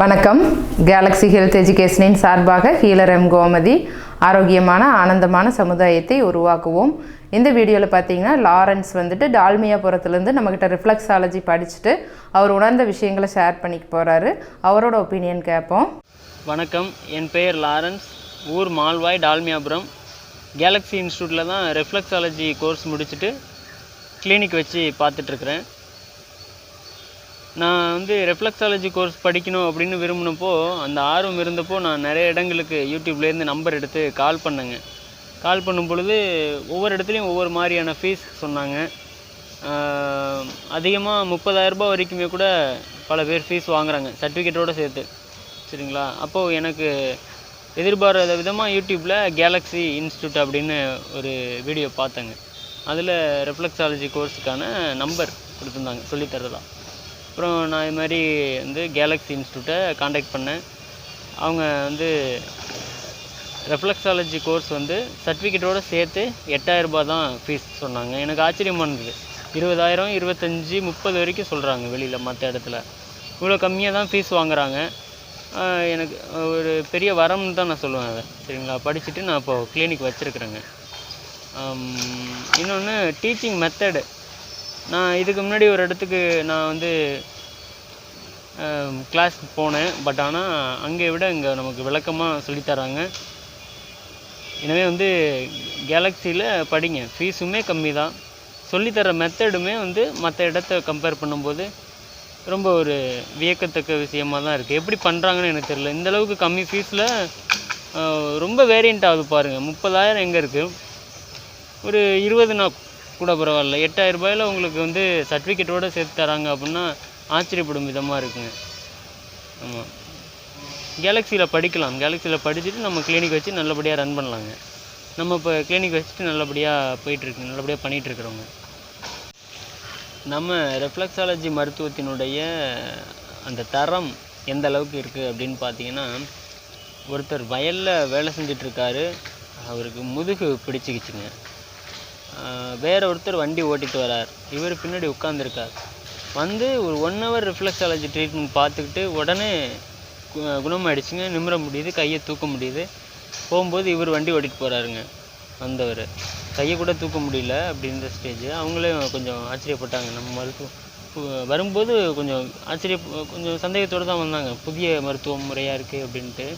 வணக்கம். Galaxy health எஜுகேஷனின் சார்பாக healer M. Gomathi ஆரோக்கியமான ஆனந்தமான சமுதாயத்தை உருவாக்குவோம். இந்த வீடியோவில் பார்த்தீங்கன்னா லாரன்ஸ் வந்துட்டு டால்மியாபுரத்துலேருந்து நம்மக்கிட்ட ரிஃப்ளெக்ஸாலஜி படிச்சுட்டு அவர் உணர்ந்த விஷயங்களை ஷேர் பண்ணிக்க போகிறாரு அவரோட ஒப்பீனியன் கேட்போம் வணக்கம். என் பெயர் லாரன்ஸ். ஊர் மால்வாய் டால்மியாபுரம். கேலக்ஸி இன்ஸ்டியூட்டில் தான் ரெஃப்ளெக்ஸாலஜி கோர்ஸ் முடிச்சுட்டு கிளினிக் வச்சு பார்த்துட்ருக்குறேன் நான் வந்து ரெஃப்ளெக்ஸாலஜி கோர்ஸ் படிக்கணும் அப்படின்னு விரும்பினப்போ அந்த ஆர்வம் இருந்தப்போ நான் நிறைய இடங்களுக்கு யூடியூப்லேருந்து நம்பர் எடுத்து கால் பண்ணேங்க. கால் பண்ணும் பொழுது ஒவ்வொரு இடத்துலையும் ஒவ்வொரு மாதிரியான ஃபீஸ் சொன்னாங்க. அதிகமாக முப்பதாயிரரூபா வரைக்குமே கூட பல பேர் ஃபீஸ் வாங்குறாங்க சர்டிஃபிகேட்டோடு சேர்த்து. சரிங்களா? அப்போது எனக்கு எதிர்பாராத விதமாக யூடியூப்பில் கேலக்ஸி இன்ஸ்டியூட் அப்படின்னு ஒரு வீடியோ பார்த்தேங்க. அதில் ரெஃப்ளெக்ஸாலஜி கோர்ஸுக்கான நம்பர் கொடுத்துருந்தாங்க சொல்லித்தரதா அப்புறம் நான் இது மாதிரி வந்து கேலக்ஸி இன்ஸ்டியூட்டை காண்டாக்ட் பண்ணேன். அவங்க வந்து ரெஃப்ளெக்ஸாலஜி கோர்ஸ் வந்து சர்டிஃபிகேட்டோடு சேர்த்து எட்டாயிரரூபா தான் ஃபீஸ் சொன்னாங்க. எனக்கு ஆச்சரியமாக இருந்தது. இருபதாயிரம் இருபத்தஞ்சி முப்பது வரைக்கும் சொல்கிறாங்க வெளியில் மற்ற இடத்துல. இவ்வளோ கம்மியாக தான் ஃபீஸ் வாங்குகிறாங்க எனக்கு ஒரு பெரிய வரம்னு தான் நான் சொல்லுவேன் அதை. சரிங்களா? படிச்சுட்டு நான் இப்போது கிளினிக் வச்சுருக்குறேங்க. இன்னொன்று டீச்சிங் மெத்தடு நான் இதுக்கு முன்னாடி ஒரு இடத்துக்கு நான் வந்து கிளாஸ் போனேன். பட் ஆனால் அங்கே விட இங்கே நமக்கு விளக்கமாக சொல்லித்தராங்க எனவே வந்து கேலக்ஸியில் படிங்க. ஃபீஸுமே கம்மி தான் சொல்லித்தர மெத்தடுமே வந்து மற்ற இடத்த கம்பேர் பண்ணும்போது ரொம்ப ஒரு வியக்கத்தக்க விஷயமா தான் இருக்குது எப்படி பண்ணுறாங்கன்னு எனக்கு தெரியல. இந்தளவுக்கு கம்மி ஃபீஸில் ரொம்ப வேரியண்ட் ஆகுது பாருங்கள் முப்பதாயிரம் எங்கே இருக்குது ஒரு இருபது நா கூட பரவாயில்ல. எட்டாயிரம் ரூபாயில் உங்களுக்கு வந்து சர்டிஃபிகேட்டோடு சேர்த்து தராங்க அப்படின்னா ஆச்சரியப்படும் விதமாக இருக்குங்க. ஆமாம் கேலக்ஸியில் படிக்கலாம். கேலக்ஸியில் படிச்சுட்டு நம்ம கிளினிக் வச்சு நல்லபடியாக ரன் பண்ணலாங்க. நம்ம இப்போ கிளினிக் வச்சுட்டு நல்லபடியாக போயிட்டுருக்கு நல்லபடியாக பண்ணிகிட்ருக்குறோங்க நம்ம ரெஃப்ளெக்ஸாலஜி மருத்துவத்தினுடைய அந்த தரம் எந்த அளவுக்கு இருக்குது அப்படின்னு பார்த்தீங்கன்னா ஒருத்தர் வயலில் வேலை செஞ்சிட்ருக்காரு அவருக்கு முதுகு பிடிச்சிக்கிச்சுங்க. வேற ஒருத்தர் வண்டி ஓட்டிகிட்டு வரார். இவர் பின்னாடி உட்காந்துருக்கார் வந்து ஒரு ஒன் ஹவர் ரிஃப்ளெக்ஸாலஜி ட்ரீட்மெண்ட் பார்த்துக்கிட்டு உடனே கு- குணமாயிடுச்சுங்க. நிமிர முடியுது கையை தூக்க முடியுது. போகும்போது இவர் வண்டி ஓட்டிகிட்டு போகிறாருங்க வந்தவர். கையை கூட தூக்க முடியல அப்படின்ற ஸ்டேஜ் அவங்களே கொஞ்சம் ஆச்சரியப்பட்டாங்க. நம்ம மருத்துவம் வரும்போது கொஞ்சம் ஆச்சரிய கொஞ்சம் சந்தேகத்தோடு தான் வந்தாங்க. புதிய மருத்துவ முறையாக இருக்குது அப்படின்ட்டு.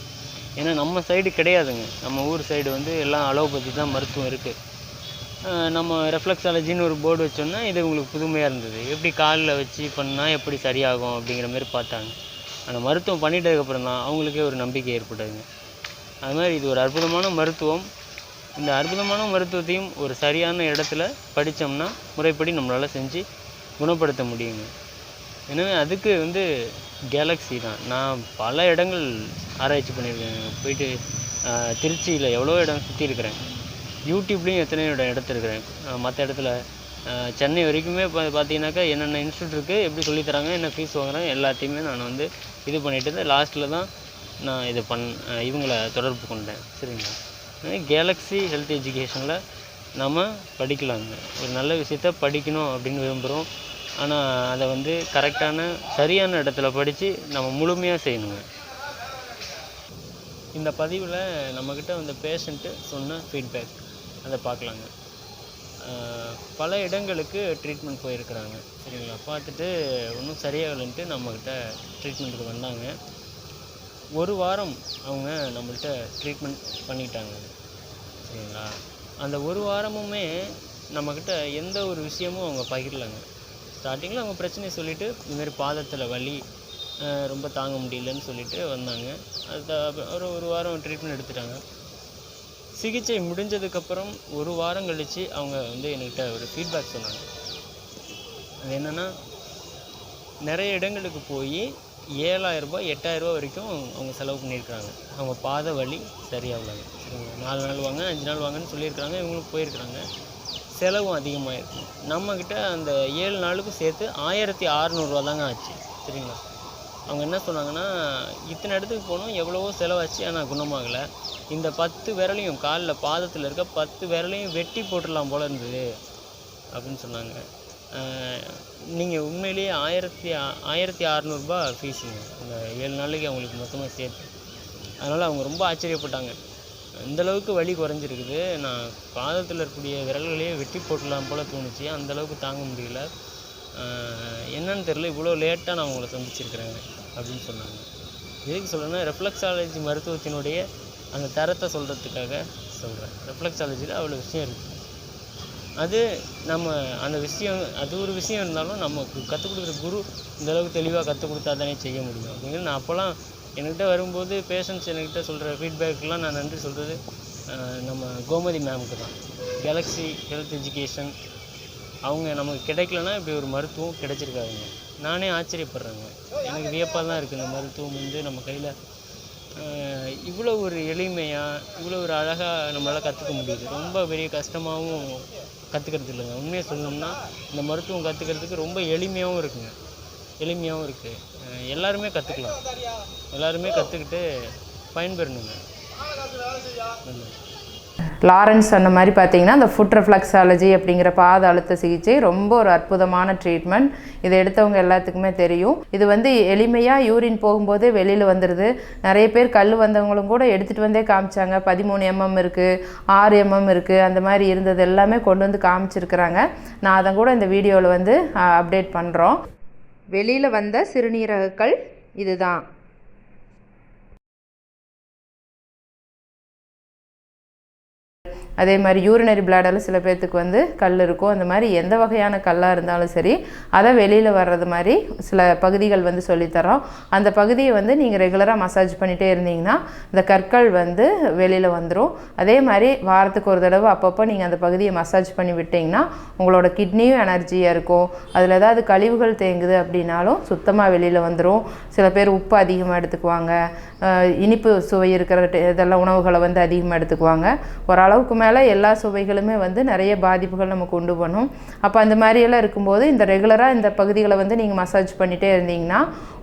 ஏன்னா நம்ம சைடு கிடையாதுங்க. நம்ம ஊர் சைடு வந்து எல்லாம் அலோபதி தான் மருத்துவம் இருக்குது நம்ம ரெஃப்ளெக்ஸாலஜின்னு ஒரு போர்டு வச்சோன்னா இது உங்களுக்கு புதுமையாக இருந்தது. எப்படி காலில் வச்சு பண்ணால் எப்படி சரியாகும் அப்படிங்கிற மாதிரி பார்த்தாங்க. அந்த மருத்துவம் பண்ணிட்டதுக்கப்புறம் தான் அவங்களுக்கே ஒரு நம்பிக்கை ஏற்பட்டதுங்க. அது மாதிரி இது ஒரு அற்புதமான மருத்துவம். இந்த அற்புதமான மருத்துவத்தையும் ஒரு சரியான இடத்துல படித்தோம்னா முறைப்படி நம்மளால் செஞ்சு குணப்படுத்த முடியுங்க. எனவே அதுக்கு வந்து கேலக்ஸி தான். நான் பல இடங்கள் ஆராய்ச்சி பண்ணியிருக்கேன். போயிட்டு திருச்சியில் எவ்வளோ இடம் சுற்றி இருக்கிறேன். யூடியூப்லேயும் எத்தனையோ இடம் எடுத்திருக்கிறேன். மற்ற இடத்துல சென்னை வரைக்குமே பா பார்த்தீங்கன்னாக்கா என்னென்ன இன்ஸ்டியூட் இருக்குது எப்படி சொல்லித் தராங்க என்ன ஃபீஸ் வாங்குறாங்க எல்லாத்தையுமே நான் வந்து இது பண்ணிட்டு லாஸ்ட்டில் தான் நான் இதை பண் இவங்களை தொடர்பு கொண்டேன். சரிங்களா? கேலக்ஸி ஹெல்த் எஜுகேஷனில் நம்ம படிக்கலாங்க. ஒரு நல்ல விஷயத்த படிக்கணும் அப்படின்னு விரும்புகிறோம் ஆனால் அதை வந்து கரெக்டான சரியான இடத்துல படித்து நம்ம முழுமையாக செய்யணுங்க. இந்த பதிவில் நம்மக்கிட்ட அந்த பேஷண்ட்டு சொன்ன ஃபீட்பேக் அதை பார்க்கலாங்க. பல இடங்களுக்கு ட்ரீட்மெண்ட் போயிருக்கிறாங்க. சரிங்களா? பார்த்துட்டு ஒன்றும் சரியாகலைன்ட்டு நம்மக்கிட்ட ட்ரீட்மெண்ட்டுக்கு வந்தாங்க. ஒரு வாரம் அவங்க நம்மள்கிட்ட ட்ரீட்மெண்ட் பண்ணிட்டாங்க. சரிங்களா? அந்த ஒரு வாரமுமே நம்மக்கிட்ட எந்த ஒரு விஷயமும் அவங்க பகிரலைங்க. ஸ்டார்டிங்கில் அவங்க பிரச்சனையை சொல்லிவிட்டு இதுமாரி பாதத்தில் வலி ரொம்ப தாங்க முடியலன்னு சொல்லிவிட்டு வந்தாங்க. அது ஒரு ஒரு வாரம் ட்ரீட்மெண்ட் எடுத்துட்டாங்க. சிகிச்சை முடிஞ்சதுக்கப்புறம் ஒரு வாரம் கழித்து அவங்க வந்து என்கிட்ட ஒரு ஃபீட்பேக் சொன்னாங்க. அது என்னென்னா நிறைய இடங்களுக்கு போய் ஏழாயிரரூபா எட்டாயிரரூபா வரைக்கும் அவங்க செலவு பண்ணியிருக்கிறாங்க. அவங்க பாத வலி சரியாகலாங்க. நாலு நாள் வாங்க அஞ்சு நாள் வாங்கன்னு சொல்லியிருக்கிறாங்க இவங்களும் போயிருக்கிறாங்க. செலவும் அதிகமாக இருக்கும் நம்மக்கிட்ட அந்த ஏழு நாளுக்கும் சேர்த்து ஆயிரத்தி அறநூறுவா தாங்க ஆச்சு. சரிங்களா? அவங்க என்ன சொன்னாங்கன்னா இத்தனை இடத்துக்கு போனோம் எவ்வளவோ செலவாச்சு ஆனால் குணமாகலை. இந்த பத்து விரலையும் காலில் பாதத்தில் இருக்க பத்து விரலையும் வெட்டி போட்டுடலாம் போல இருந்தது அப்படின்னு சொன்னாங்க. நீங்கள் உண்மையிலேயே ஆயிரத்தி ஆ- ஆயிரத்தி அறநூறுபா ஃபீஸுங்க இந்த ஏழு நாளைக்கு அவங்களுக்கு மொத்தமாக சேர்த்து. அதனால் அவங்க ரொம்ப ஆச்சரியப்பட்டாங்க. இந்த அளவுக்கு வலி குறைஞ்சிருக்குது. நான் பாதத்தில் இருக்கக்கூடிய விரல்களையே வெட்டி போட்டுடலாம் போல் தோணுச்சு. அந்த அளவுக்கு தாங்க முடியல. என்னன்னு தெரில இவ்வளோ லேட்டாக நான் உங்களை சந்திச்சிருக்கிறேங்க. அப்படின்னு சொன்னாங்க. எதுக்கு சொல்கிறேன்னா ரெஃப்ளெக்ஸாலஜி மருத்துவத்தினுடைய அந்த தரத்தை சொல்கிறதுக்காக சொல்கிறேன் ரெஃப்ளெக்ஸாலஜியில் அவ்வளோ விஷயம் இருக்குது அது நம்ம அந்த விஷயம் அது ஒரு விஷயம் இருந்தாலும் நமக்கு கற்றுக் கொடுக்குற குரு இந்த அளவுக்கு தெளிவாக கற்றுக் கொடுத்தா தானே செய்ய முடியும் அப்படிங்கிற நான் அப்போல்லாம் என்கிட்ட வரும்போது பேஷண்ட்ஸ் என்கிட்ட சொல்கிற ஃபீட்பேக்கெலாம் நான் நன்றி சொல்கிறது நம்ம கோமதி மேமுக்கு தான். கேலக்ஸி ஹெல்த் எஜுகேஷன் அவங்க நமக்கு கிடைக்கலன்னா இப்படி ஒரு மருத்துவம் கிடைச்சிருக்காதுங்க. நானே ஆச்சரியப்படுறேங்க. எனக்கு வியப்பாக தான் இருக்குது இந்த மருத்துவம் வந்து நம்ம கையில் இவ்வளோ ஒரு எளிமையாக இவ்வளோ ஒரு அழகாக நம்மளால் கற்றுக்க முடியுது. ரொம்ப பெரிய கஷ்டமாகவும் கற்றுக்கிறது இல்லைங்க. உண்மையை சொல்லணும்னா இந்த மருத்துவம் கற்றுக்கிறதுக்கு ரொம்ப எளிமையாகவும் இருக்குங்க. எளிமையாகவும் இருக்குது எல்லாருமே கற்றுக்கலாம் எல்லாருமே கற்றுக்கிட்டு பயன்பெறணுங்க. நன்றி. லாரன்ஸ் சொன்ன மாதிரி பார்த்தீங்கன்னா அந்த ஃபுட் ரெஃப்ளெக்ஸாலஜி அப்படிங்கிற பாத அழுத்த சிகிச்சை ரொம்ப ஒரு அற்புதமான ட்ரீட்மெண்ட் இதை எடுத்தவங்க எல்லாத்துக்குமே தெரியும். இது வந்து எளிமையாக யூரின் போகும்போதே வெளியில் வந்துடுது நிறைய பேர் கல் வந்தவங்களும் கூட எடுத்துகிட்டு வந்தே காமிச்சாங்க. பதிமூணு எம்எம் இருக்குது ஆறு எம்எம் இருக்குது அந்த மாதிரி இருந்தது எல்லாமே கொண்டு வந்து காமிச்சிருக்கிறாங்க. நான் அதை கூட இந்த வீடியோவில் வந்து அப்டேட் பண்ணுறோம் வெளியில் வந்த சிறுநீரகங்கள் இதுதான். அதே மாதிரி யூரினரி பிளாடரில் சில பேர்த்துக்கு வந்து கல் இருக்கும். அந்த மாதிரி எந்த வகையான கல்லாக இருந்தாலும் சரி அதை வெளியில் வர்றது மாதிரி சில பகுதிகள் வந்து சொல்லித்தரோம் அந்த பகுதியை வந்து நீங்கள் ரெகுலராக மசாஜ் பண்ணிகிட்டே இருந்தீங்கன்னா இந்த கற்கள் வந்து வெளியில் வந்துடும் அதே மாதிரி வாரத்துக்கு ஒரு தடவை அப்பப்போ நீங்கள் அந்த பகுதியை மசாஜ் பண்ணி விட்டிங்கன்னா உங்களோட கிட்னியும் எனர்ஜியாக இருக்கும். அதில் ஏதாவது கழிவுகள் தேங்குது அப்படின்னாலும் சுத்தமாக வெளியில் வந்துடும் சில பேர் உப்பு அதிகமாக எடுத்துக்குவாங்க. இனிப்பு சுவை இருக்கிற இதெல்லாம் உணவுகளை வந்து அதிகமாக எடுத்துக்குவாங்க. ஓரளவுக்கு மேலே எல்லா சுவைகளுமே வந்து நிறைய பாதிப்புகள் நம்ம கொண்டு பண்ணும் அப்போ அந்த மாதிரியெல்லாம் இருக்கும்போது இந்த ரெகுலராக இந்த பகுதிகளை வந்து நீங்கள் மசாஜ் பண்ணிகிட்டே இருந்தீங்கன்னா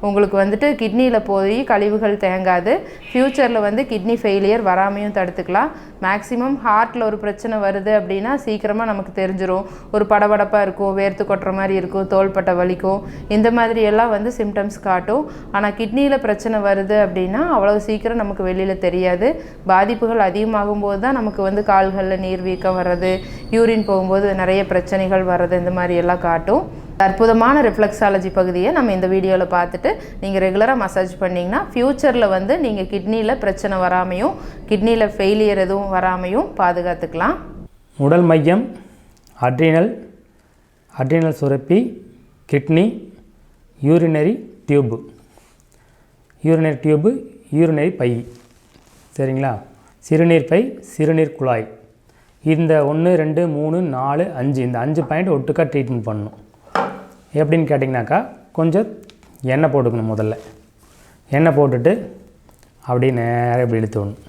உங்களுக்கு வந்துட்டு கிட்னியில் போய் கழிவுகள் தேங்காது. ஃப்யூச்சரில் வந்து கிட்னி ஃபெயிலியர் வராமையும் தடுத்துக்கலாம். மேக்ஸிமம் ஹார்ட்டில் ஒரு பிரச்சனை வருது அப்படின்னா சீக்கிரமாக நமக்கு தெரிஞ்சிடும் ஒரு படபடப்பாக இருக்கும் வேர்த்து கொட்டுற மாதிரி இருக்கும் தோள்பட்டை வலிக்கும் இந்த மாதிரி எல்லாம் வந்து சிம்டம்ஸ் காட்டும். ஆனால் கிட்னியில் பிரச்சனை வருது அப்படின்னா அவ்வளோ சீக்கிரம் நமக்கு வெளியில் தெரியாது. பாதிப்புகள் அதிகமாகும் போது தான் நமக்கு வந்து கால் கால்களில் நீர் வீக்கம் வர்றது யூரின் போகும்போது நிறைய பிரச்சனைகள் வர்றது இந்த மாதிரி எல்லாம் காட்டும். அற்புதமான ரிஃப்ளெக்ஸாலஜி பகுதியை நம்ம இந்த வீடியோவில் பார்த்துட்டு நீங்கள் ரெகுலராக மசாஜ் பண்ணிங்கன்னா ஃப்யூச்சரில் வந்து நீங்கள் கிட்னியில் பிரச்சனை வராமையும் கிட்னியில் ஃபெயிலியர் எதுவும் வராமையும் பாதுகாத்துக்கலாம். உடல் மையம் அட்ரினல் அட்ரினல் சுரப்பி kidney urinary tube urinary tube urinary by. சரிங்களா? சிறுநீர் பை சிறுநீர் குழாய். இந்த ஒன்று ரெண்டு மூணு நாலு அஞ்சு. இந்த அஞ்சு பாயிண்ட் ஒட்டுக்கா ட்ரீட்மெண்ட் பண்ணணும். எப்படின்னு கேட்டிங்கனாக்கா கொஞ்சம் எண்ணெய் போட்டுக்கணும் முதல்ல. எண்ணெய் போட்டுட்டு அப்படியே நேராக இப்படி இழுத்து விடணும்.